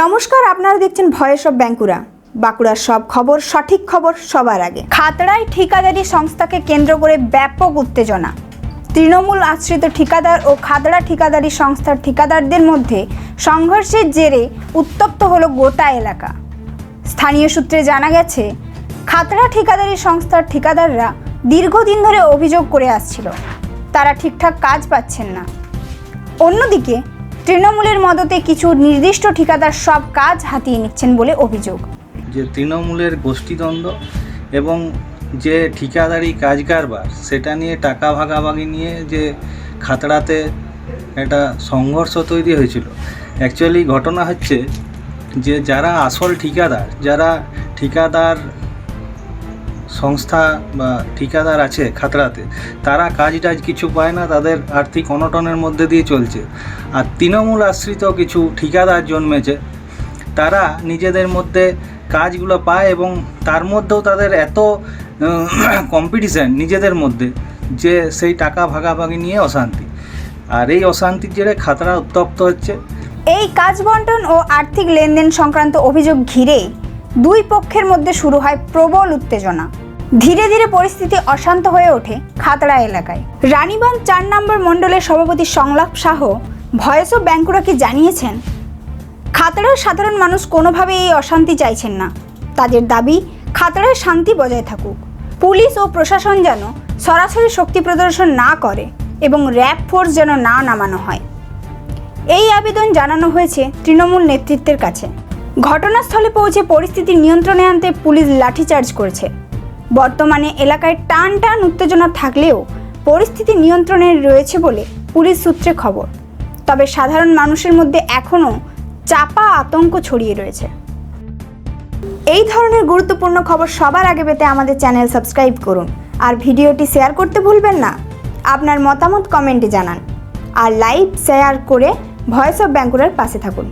নমস্কার, আপনারা দেখছেন ভয়েস অফ ব্যাঙ্কুরা। বাঁকুড়ার সব খবর, সঠিক খবর সবার আগে। খাতড়ায় ঠিকাদারি সংস্থাকে কেন্দ্র করে ব্যাপক উত্তেজনা। তৃণমূল আশ্রিত ঠিকাদার ও খাতড়া ঠিকাদারি সংস্থার ঠিকাদারদের মধ্যে সংঘর্ষের জেরে উত্তপ্ত হলো গোটা এলাকা। স্থানীয় সূত্রে জানা গেছে, খাতড়া ঠিকাদারি সংস্থার ঠিকাদাররা দীর্ঘদিন ধরে অভিযোগ করে আসছিল। তারা ঠিকঠাক কাজ পাচ্ছেন না। অন্যদিকে তৃণমূলের মদতে কিছু নির্দিষ্ট ঠিকাদার সব কাজ হাতিয়ে নিচ্ছেন বলে অভিযোগ। যে তৃণমূলের গোষ্ঠীদ্বন্দ্ব এবং যে ঠিকাদারি কাজ কারবার সেটা নিয়ে টাকা ভাগাভাগি নিয়ে যে খাতড়াতে একটা সংঘর্ষ তৈরি হয়েছিল। অ্যাকচুয়ালি ঘটনা হচ্ছে যে যারা আসল ঠিকাদার, যারা ঠিকাদার সংস্থা বা ঠিকাদার আছে খাতড়াতে, তারা কাজ টাজ কিছু পায় না, তাদের আর্থিক অনটনের মধ্যে দিয়ে চলছে। আর তৃণমূল আশ্রিত কিছু ঠিকাদার জন্মেছে, তারা নিজেদের মধ্যে কাজগুলো পায় এবং তার মধ্যেও তাদের এত কম্পিটিশান নিজেদের মধ্যে যে সেই টাকা ভাগাভাগি নিয়ে অশান্তি। আর এই অশান্তির জেরে খাতড়া উত্তপ্ত হচ্ছে। এই কাজ বন্টন ও আর্থিক লেনদেন সংক্রান্ত অভিযোগ ঘিরে দুই পক্ষের মধ্যে শুরু হয় প্রবল উত্তেজনা। ধীরে ধীরে পরিস্থিতি অশান্ত হয়ে ওঠে খাতড়া এলাকায়। রানীবাঁধ চার নম্বর মণ্ডলের সভাপতি সংলাপ শাহ ভয়েস অফ ব্যাঙ্কুরাকে জানিয়েছেন? খাতড়ার সাধারণ মানুষ কোনোভাবে এই অশান্তি চাইছেন না। তাদের দাবি, খাতড়ায় শান্তি বজায় থাকুক। পুলিশ ও প্রশাসন যেন সরাসরি শক্তি প্রদর্শন না করে এবং র্যাব ফোর্স যেন না নামানো হয়। এই আবেদন জানানো হয়েছে তৃণমূল নেতৃত্বের কাছে। ঘটনাস্থলে পৌঁছে পরিস্থিতি নিয়ন্ত্রণে আনতে পুলিশ লাঠিচার্জ করেছে। বর্তমানে এলাকায় টান টান উত্তেজনা থাকলেও পরিস্থিতি নিয়ন্ত্রণে রয়েছে বলে পুলিশ সূত্রে খবর। তবে সাধারণ মানুষের মধ্যে এখনও চাপা আতঙ্ক ছড়িয়ে রয়েছে। এই ধরনের গুরুত্বপূর্ণ খবর সবার আগে পেতে আমাদের চ্যানেল সাবস্ক্রাইব করুন আর ভিডিওটি শেয়ার করতে ভুলবেন না। আপনার মতামত কমেন্টে জানান। আর লাইক, শেয়ার করে ভয়েস অফ ব্যাঙ্কুরার পাশে থাকুন।